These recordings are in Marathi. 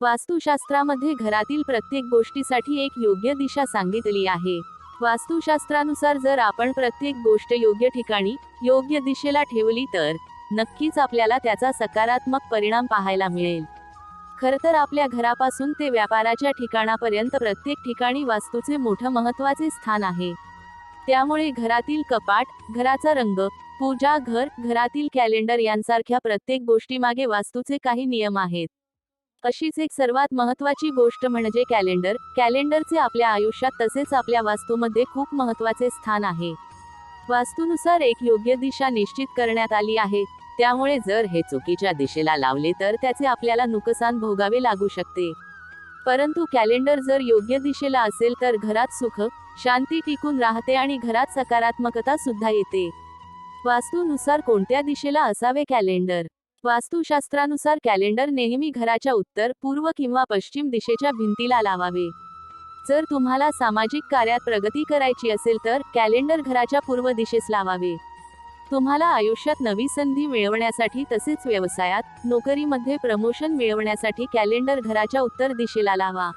वास्तुशास्त्रामध्ये घरातील प्रत्येक गोष्टीसाठी एक योग्य दिशा सांगितली आहे. वास्तुशास्त्रानुसार जर आपण प्रत्येक गोष्ट योग्य ठिकाणी योग्य दिशेला ठेवली तर नक्कीच आपल्याला त्याचा सकारात्मक परिणाम पाहायला मिळेल. खर तर आपल्या घरापासून ते व्यापाराच्या ठिकाणापर्यंत प्रत्येक ठिकाणी वास्तूचे मोठं महत्त्वाचे स्थान आहे. त्यामुळे घरातील कपाट घराचा रंग पूजा घर घरातील कॅलेंडर यांसारख्या प्रत्येक गोष्टीमागे वास्तूचे काही नियम आहेत. अशीच एक सर्वात महत्वाची गोष्ट म्हणजे कॅलेंडर. कॅलेंडरचे आपल्या आयुष्यात तसेच आपल्या वास्तूमध्ये खूप महत्त्वाचे स्थान आहे. वास्तूनुसार एक योग्य दिशा निश्चित करण्यात आली आहे. त्यामुळे जर हे चुकीच्या दिशेला लावले तर त्याचे आपल्याला नुकसान भोगावे लागू शकते. परंतु कॅलेंडर जर योग्य दिशेला असेल तर घरात सुख शांती टिकून राहते आणि घरात सकारात्मकता सुद्धा येते. वास्तूनुसार कोणत्या दिशेला असावे कॅलेंडर? वास्तुशास्त्रानुसार कॅलेंडर नेहमी घराच्या उत्तर पूर्व किंवा पश्चिम दिशेच्या भिंतीला लावावे. जर तुम्हाला सामाजिक कार्यात प्रगती करायची असेल तर कॅलेंडर घराच्या पूर्व दिशेस लावावे. तुम्हाला आयुष्यात नवी संधी मिळवण्यासाठी तसेच व्यवसायात नोकरीमध्ये प्रमोशन मिळवण्यासाठी कॅलेंडर घराच्या उत्तर दिशेला लावा.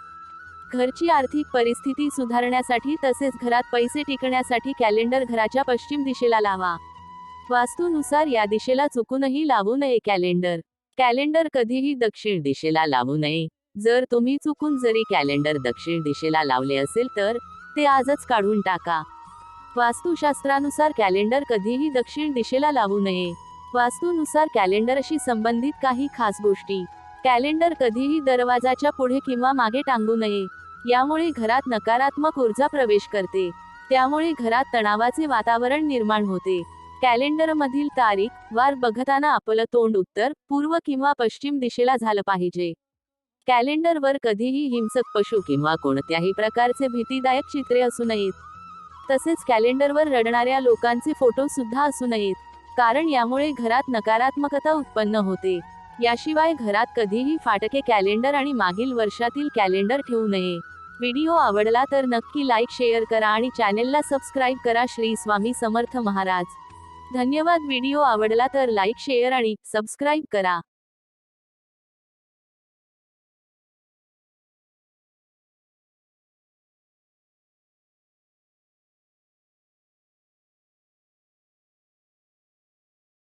घरची आर्थिक परिस्थिती सुधारण्यासाठी तसेच घरात पैसे टिकण्यासाठी कॅलेंडर घराच्या पश्चिम दिशेला लावा. वास्तूनुसार या दिशेला चुकूनही लावू नये कॅलेंडर. कॅलेंडर कधीही दक्षिण दिशेला लावू नये. जर तुम्ही चुकून जरी कॅलेंडर दक्षिण दिशेला लावले असेल तर ते आजच काढून टाका. वास्तुशास्त्रानुसार कॅलेंडर कधीही दक्षिण दिशेला लावू नये. वास्तूनुसार कॅलेंडरशी संबंधित काही खास गोष्टी. कॅलेंडर कधीही दरवाजाच्या पुढे किंवा मागे टांगू नये. यामुळे घरात नकारात्मक ऊर्जा प्रवेश करते. त्यामुळे घरात तणावाचे वातावरण निर्माण होते. कॅलेंडरमधील तारीख वार बघताना आपलं तोंड उत्तर पूर्व किंवा पश्चिम दिशेला झालं पाहिजे. कॅलेंडरवर कधीही हिंसक पशु किंवा कोणत्याही प्रकारचे भीतीदायक चित्रे असू नयेत. तसेच कॅलेंडरवर रडणाऱ्या लोकांचे फोटो सुद्धा असू नयेत कारण यामुळे घरात नकारात्मकता उत्पन्न होते. याशिवाय घरात कधीही फाटके कॅलेंडर आणि मागील वर्षातील कॅलेंडर ठेवू नये. व्हिडिओ आवडला तर नक्की लाईक शेअर करा आणि चॅनेलला सबस्क्राईब करा. श्री स्वामी समर्थ महाराज. धन्यवाद. व्हिडिओ आवडला तर लाईक शेअर आणि सबस्क्राईब करा.